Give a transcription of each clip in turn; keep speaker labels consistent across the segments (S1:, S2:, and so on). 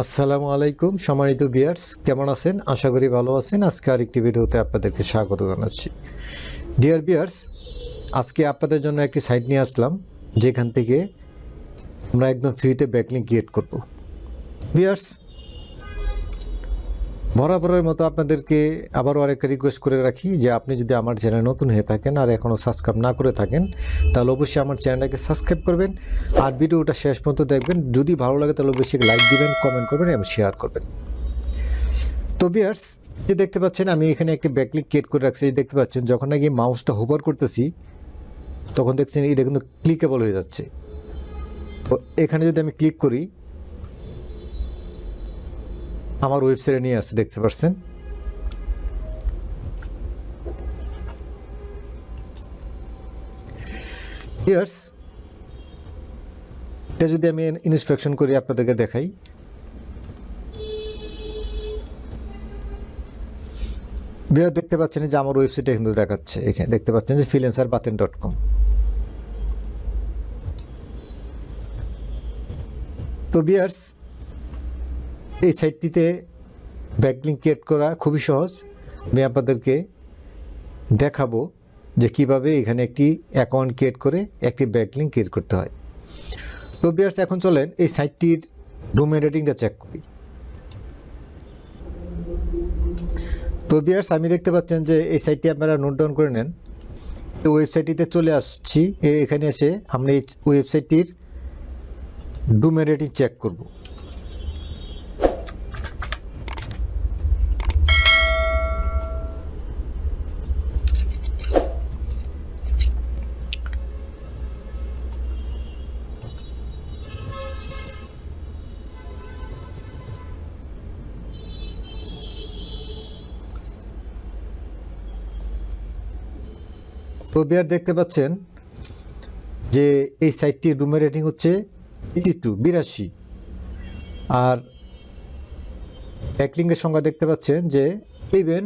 S1: আসসালামু আলাইকুম, সম্মানিত বিয়ার্স কেমন আছেন? আশা করি ভালো আছেন। আজকে আরেকটি ভিডিওতে আপনাদেরকে স্বাগত জানাচ্ছি। ডিয়ার বিয়ার্স আজকে আপনাদের জন্য একটি সাইট নিয়ে আসলাম, যেখান থেকে আমরা একদম ফ্রিতে ব্যাকলিং ক্রিয়েট করব। বিয়ার্স বরাবরের মতো আপনাদেরকে আবারও আরেকটা রিকোয়েস্ট করে রাখি যে আপনি যদি আমার চ্যানেল নতুন হয়ে থাকেন আর এখনও সাবস্ক্রাইব না করে থাকেন, তাহলে অবশ্যই আমার চ্যানেলটাকে সাবস্ক্রাইব করবেন আর ভিডিওটা শেষ পর্যন্ত দেখবেন। যদি ভালো লাগে, তাহলে অবশ্যই লাইক দিবেন কমেন্ট করবেন এবং শেয়ার করবেন। তো বিয়ার্স যে দেখতে পাচ্ছেন আমি এখানে একটি ব্যাকলিক ক্রিয়েট করে রাখছি। এই দেখতে পাচ্ছেন, যখন নাকি মাউসটা হোভার করতেছি, তখন দেখছেন এটা কিন্তু ক্লিকেবল হয়ে যাচ্ছে। তো এখানে যদি আমি ক্লিক করি আমার ওয়েবসাইটে নিয়ে আসছে দেখতে পাচ্ছেন ইয়ার্স এটা যদি আমি ইনস্ট্রাকশন করি, আপনাদেরকে দেখাই। বিয়ার দেখতে পাচ্ছেন যে আমার ওয়েবসাইটে কিন্তু দেখাচ্ছে এখানে। দেখতে পাচ্ছেন যে ফিলেন্সার বাতেন ডট কম তো বিয়ার্স এই সাইটটিতে ব্যাকলিং ক্রিয়েট করা খুবই সহজ। আমি আপনাদেরকে দেখাবো যে কীভাবে এখানে একটি অ্যাকাউন্ট ক্রিয়েট করে একটি ব্যাকলিং ক্রিয়েট করতে হয়। তো বিয়ার্স, এখন চলেন এই সাইটটির ডোমেন রেটিংটা চেক করি। তো বিয়ার্স, আমি দেখতে পাচ্ছেন যে এই সাইটটি আপনারা নোট ডাউন করে নেন। এই ওয়েবসাইটটিতে চলে আসছি। এখানে এসে আমরা এই ওয়েবসাইটটির ডোমেন রেটিং চেক করব। তো বিয়ার দেখতে পাচ্ছেন যে এই সাইটটির রুমের রেটিং হচ্ছে এইটি টু বিরাশি। আর ব্যাকলিংয়ের সংখ্যা দেখতে পাচ্ছেন যে ইভেন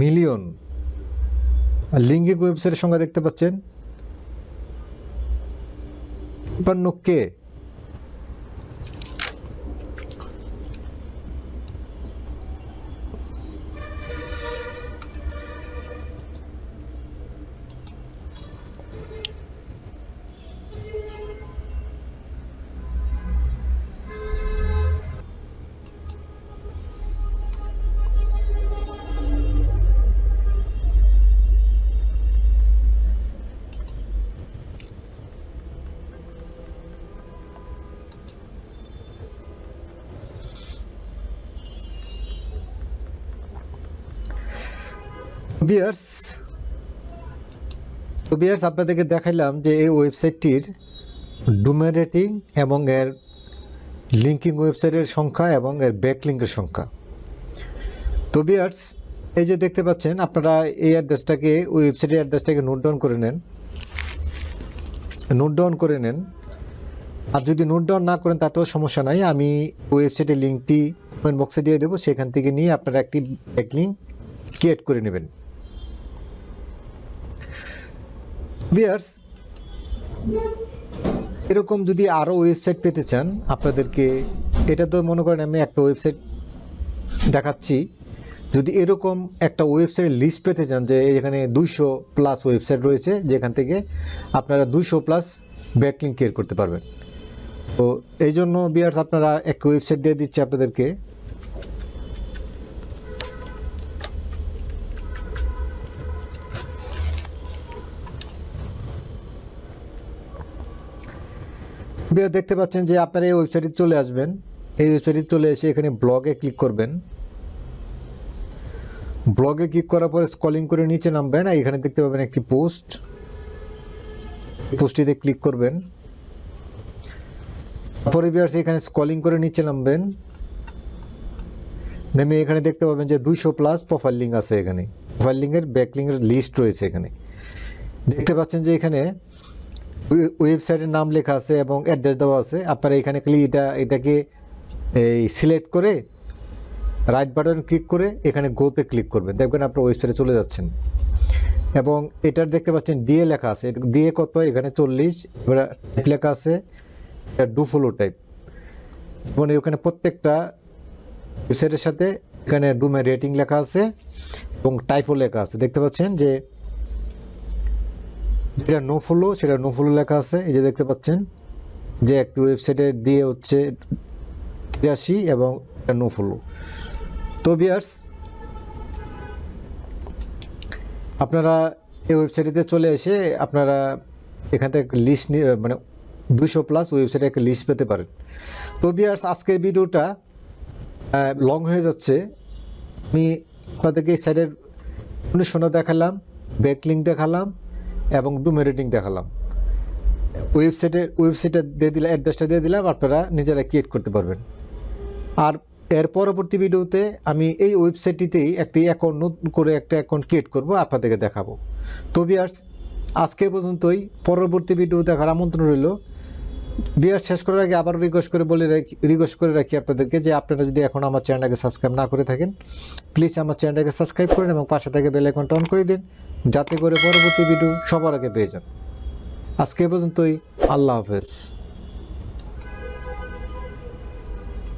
S1: মিলিয়ন আর লিঙ্গিং ওয়েবসাইটের সংখ্যা দেখতে পাচ্ছেন তিপ্পান্ন কে। বিয়ার্স বিয়ার্স আপনাদেরকে দেখাইলাম যে এই ওয়েবসাইটটির ডোমেন রেটিং এবং এর লিঙ্কিং ওয়েবসাইটের সংখ্যা এবং এর ব্যাকলিঙ্কের সংখ্যা। তো বিয়ার্স এই যে দেখতে পাচ্ছেন, আপনারা এই অ্যাড্রেসটাকে ওই ওয়েবসাইটের অ্যাড্রেসটাকে নোট ডাউন করে নেন। নোট ডাউন করে নেন। আর যদি নোট ডাউন না করেন, তাতেও সমস্যা নাই। আমি ওয়েবসাইটের লিঙ্কটি কমেন্ট বক্সে দিয়ে দেবো। সেখান থেকে নিয়ে আপনারা একটি ব্যাকলিঙ্ক ক্রিয়েট করে নেবেন। বিয়ার্স এরকম যদি আরও ওয়েবসাইট পেতে চান আপনাদেরকে, এটা তো মনে করেন আমি একটা ওয়েবসাইট দেখাচ্ছি। যদি এরকম একটা ওয়েবসাইট লিস্ট পেতে চান যে এখানে দুইশো প্লাস ওয়েবসাইট রয়েছে, যেখান থেকে আপনারা দুইশো প্লাস ব্যাকলিং ক্রিয়েট করতে পারবেন। তো এই জন্য বিয়ার্স আপনারা একটা ওয়েবসাইট দিয়ে দিচ্ছি আপনাদেরকে। দেখতে পাচ্ছেন যে আপনারা এই ওয়েবসাইটে চলে আসবেন। এই ওয়েবসাইটে চলে এসে এখানে ব্লগে ক্লিক করবেন। ব্লগে ক্লিক করার পরে স্কলিং করে নিচে নামবেন আর এখানে দেখতে পাবেন একটি পোস্ট। পোস্টটিতে ক্লিক করবেন। তারপরে বিয়ার্স এখানে স্কলিং করে নিচে নামবেন। নেমে এখানে দেখতে পাবেন যে দুইশো প্লাস প্রোফাইল লিঙ্ক আছে এখানে। প্রোফাইল লিঙ্কের ব্যাকলিঙ্কের লিস্ট রয়েছে এখানে। দেখতে পাচ্ছেন যে এখানে ওয়েবসাইটের নাম লেখা আছে এবং অ্যাড্রেস দেওয়া আছে। আপনারা এখানে খালি এটা এটাকে এই সিলেক্ট করে রাইট বাটন ক্লিক করে এখানে গোতে ক্লিক করবেন। দেখবেন আপনার ওয়েবসাইটে চলে যাচ্ছেন। এবং এটার দেখতে পাচ্ছেন ডিএ লেখা আছে। ডিএ কত? এখানে চল্লিশ। এবার লেখা আছে। এটা ডু ফলো টাইপ এবং ওখানে প্রত্যেকটা ওয়েবসাইটের সাথে এখানে ডুমের রেটিং লেখা আছে এবং টাইপও লেখা আছে। দেখতে পাচ্ছেন যে যেটা নো ফলো সেটা নো ফলো লেখা আছে, এই যে দেখতে পাচ্ছেন, যে একটি ওয়েবসাইটে দিয়ে হচ্ছে বিরাশি এবং নো ফলো তো বিয়ার্স আপনারা এই ওয়েবসাইটে চলে এসে আপনারা এখান থেকে লিস্ট নিয়ে মানে দুশো প্লাস ওয়েবসাইটে একটা লিস্ট পেতে পারেন। তো বিয়ার্স আজকের ভিডিওটা লং হয়ে যাচ্ছে। আমি আপনাদেরকে এই সাইডের অনুশোনা দেখালাম ব্যাকলিং দেখালাম এবং ডুমে রেটিং দেখালাম। ওয়েবসাইটে ওয়েবসাইটে দিয়ে দিলাম অ্যাড্রেসটা দিয়ে দিলাম আপনারা নিজেরা ক্রিয়েট করতে পারবেন। আর এর পরবর্তী ভিডিওতে আমি এই ওয়েবসাইটটিতেই একটি অ্যাকাউন্ট নতুন করে একটা অ্যাকাউন্ট ক্রিয়েট করব, আপনাদেরকে দেখাবো। তো বিয়ার্স আজকে পর্যন্তই। পরবর্তী ভিডিও দেখার আমন্ত্রণ রইল। বিয়ার শেষ করার আগে আবার রিকোয়েস্ট করে বলে রাখি রিকোয়েস্ট করে রাখি আপনাদেরকে যে আপনারা যদি এখন আমার চ্যানেলটাকে সাবস্ক্রাইব না করে থাকেন প্লিজ আমার চ্যানেলটাকে সাবস্ক্রাইব করেন এবং পাশে থেকে বেল আইকনটা অন করে দিন, যাতে করে পরবর্তী ভিডিও সবার আগে পেয়ে যান। আজকে পর্যন্তই, আল্লাহ হাফেজ।